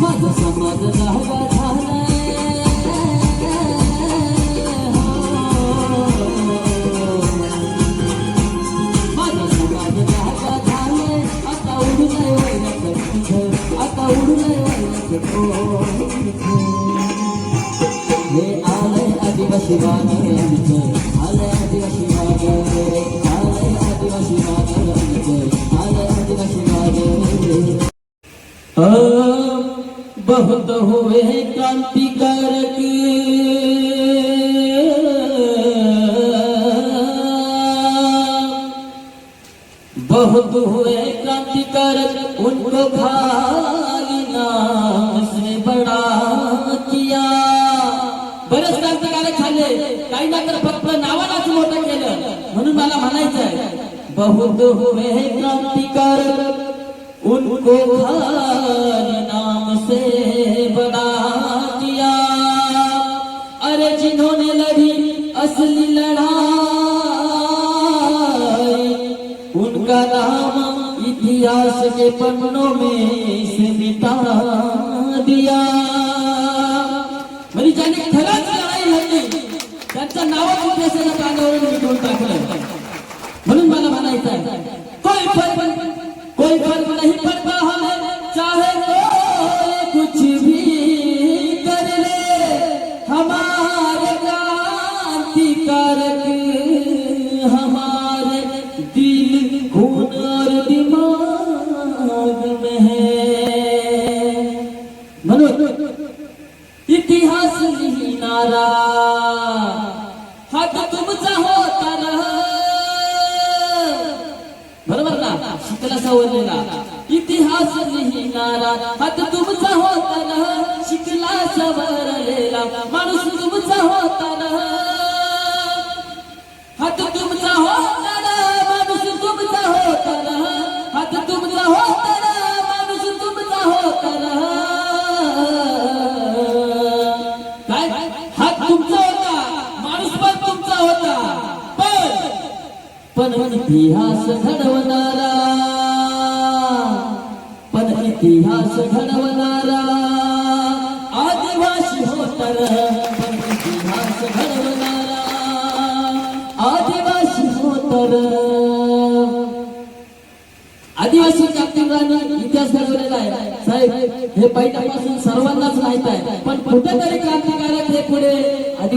माझा समाज झालाय. माझा समाज झालाय. आता उडू नाही आता उडू नाही हे आलंय आदिवासी बाबा आलंय आदिवासी शब्द होवे क्रांतिकारक. बहुत हुए क्रांतिकारक उनको भाई नाम से बड़ा किया. बरेच क्रांतिकारक झाले काही ना तर फक्त नावालाच मोठं केलं. म्हणून मला म्हणायचं आहे बहुत हुए क्रांतिकारक उनको भाई नाम से अरे जिन्होंने लड़ी असली लड़ाई। उनका नाम इतिहास के पन्नों में से मिटा दिया। म्हणजे ज्याने कोई फ़र्क कोई फ़र्क नहीं पड़ता हमें। चाहे कोई कुछ भी कर ले, हमारे क्रांतिकारक हमारे दिल खून और दिमाग में है। म्हणून इतिहास लिहिणारा हात तुमचा होता बरोबर ना? शिकला सवरलेला। इतिहास लिहिणारा हात तुमचा होता ना शिकला सवरलेला। माणूस तुमचा होता ना तुमचा होता माणूस पण तुमचा होता. पण पण इतिहास घडवणारा पण इतिहास घडवणारा आदिवासी होता पण इतिहास घडवणारा आदिवासी होता आदिवासी क्रांतिकारकांनी इतिहास घडवलेला आहे. साहेब हे पहिल्यापासून सर्वांनाच माहीत आहे. पण कुठेतरी क्रांतिकारक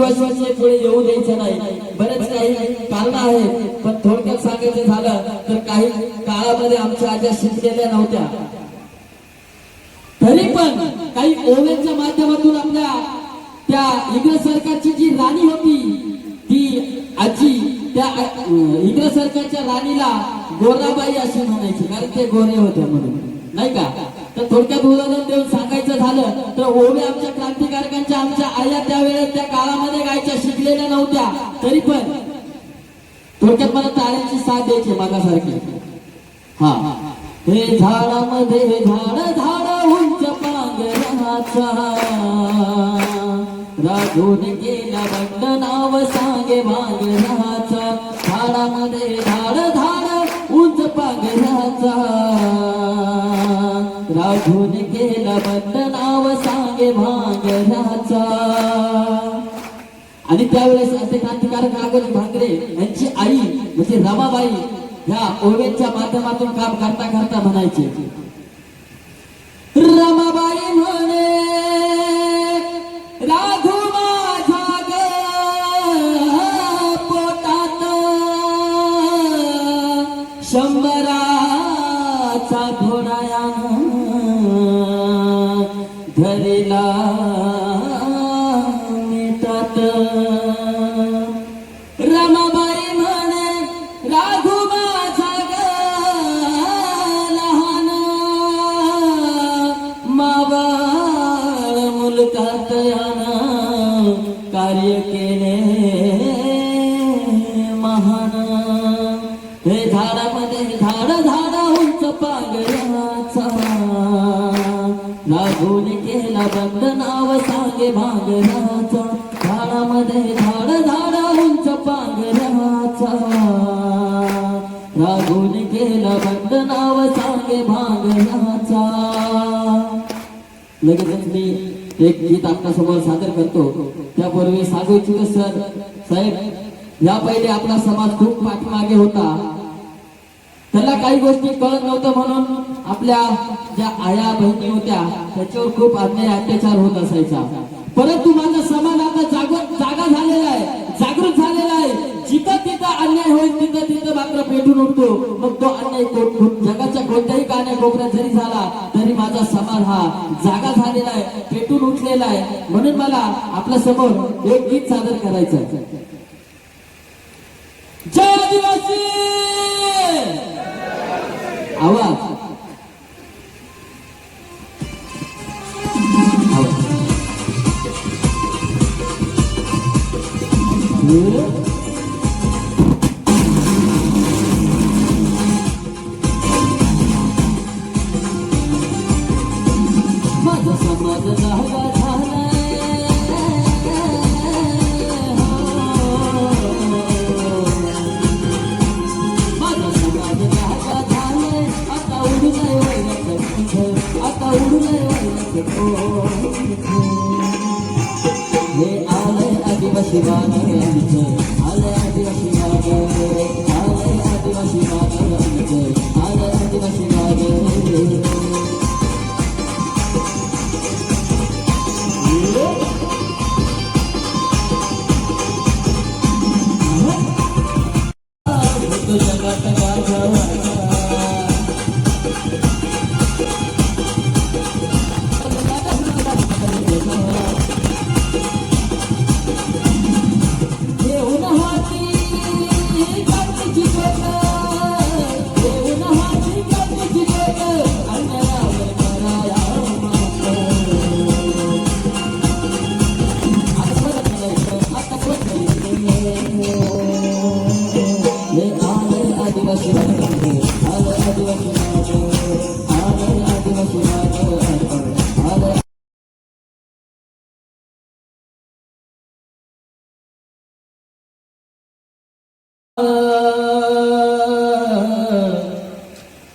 आदिवासीचे पुढे येऊ द्यायचं नाही. बरेच काही कारण आहेत पण थोडक्यात सांगायचं झालं तर काही काळामध्ये आमच्या आज्या शिकलेल्या नव्हत्या. तरी पण काही ओव्यांच्या माध्यमातून आपल्या त्या इंग्रज सरकारची जी राणी होती ती आजी त्या इंग्रज सरकारच्या राणीला गोराबाई अशी म्हणायची कारण ते गोरे होते म्हणून. नाही का? तर थोडक्यात उदाहरण देऊन सांगायचं झालं तर ओव्या आमच्या क्रांतिकारकांच्या आमच्या आया त्यावेळेस त्या काळामध्ये गायच्या शिकलेल्या नव्हत्या. तरी पण थोडक्यात मला टाळ्यांची साथ द्यायची मागासारखी. हा. हे झाडामध्ये हे झाड झाड उंच पांघराचा राजून गेला बंड नाव सांगे भांगराचा झाडामध्ये झाड राजून गेलं बंद नाव सांगे भांगराचा. आणि त्यावेळेस असे क्रांतिकारक नागोजी भांगरे यांची आई म्हणजे रमाबाई ह्या ओव्यांच्या माध्यमातून काम करता करता म्हणायचे. रमाबाई म्हणे राघू माझा ग पोटात शंभराचा हे झाडामध्ये झाड झाडा उंच पांगराचा लागून केला बंद नाव सांगे भांगराचा झाडामध्ये झाड झाडा उंच पांगराचा लागून केला बंद नाव सांगे भांगराचा लगेचच मी एक गीत आपल्यासमोर सादर करतो. त्यापूर्वी सांगू इच्छितो सर साहेब या पहिले आपला समाज खूप पाठीमागे होता. त्याला काही गोष्टी कळत नव्हतं म्हणून आपल्या ज्या आया बहिणी होत्या त्याच्यावर खूप अन्याय अत्याचार होत असायचा. परंतु माझा समाज आता जागृत जागा झालेला आहे जागृत झालेला आहे. जिथं तिथं अन्याय होईल तिथं तिथं मात्र पेटून उठतो. मग तो अन्याय जगाच्या कोणत्याही कान्या कोपऱ्यात जरी झाला तरी माझा समाज हा जागा झालेला आहे पेटून उठलेला आहे. म्हणून मला आपल्यासमोर एक गीत सादर करायचं आहे. जय आदिवासी आवाज आवाज. हे? माझा समाज जागा आता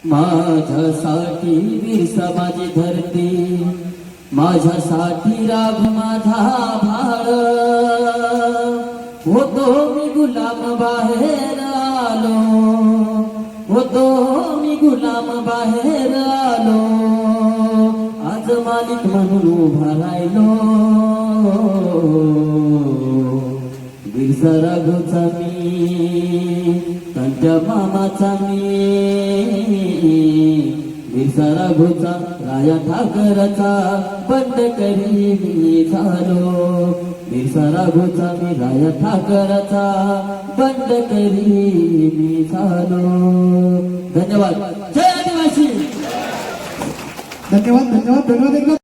माझ्यासाठी विरसा माझी धरती. माझ्यासाठी राग माझा भाळ. होतो मी गुलाम बाहेर आलो. होतो मी गुलाम बाहेर आलो आज मालिक म्हणून उभा राहिलो. बिरसा राघवचा मी त्यांच्या मामाचा मी बिरसा राघवचा राजा ठाकरचा बंद करी मी झालो. बिरसा राघवचा मी राजा ठाकरचा बंद करी मी झालो. धन्यवाद. जय आदिवासी. धन्यवाद धन्यवाद धन्यवाद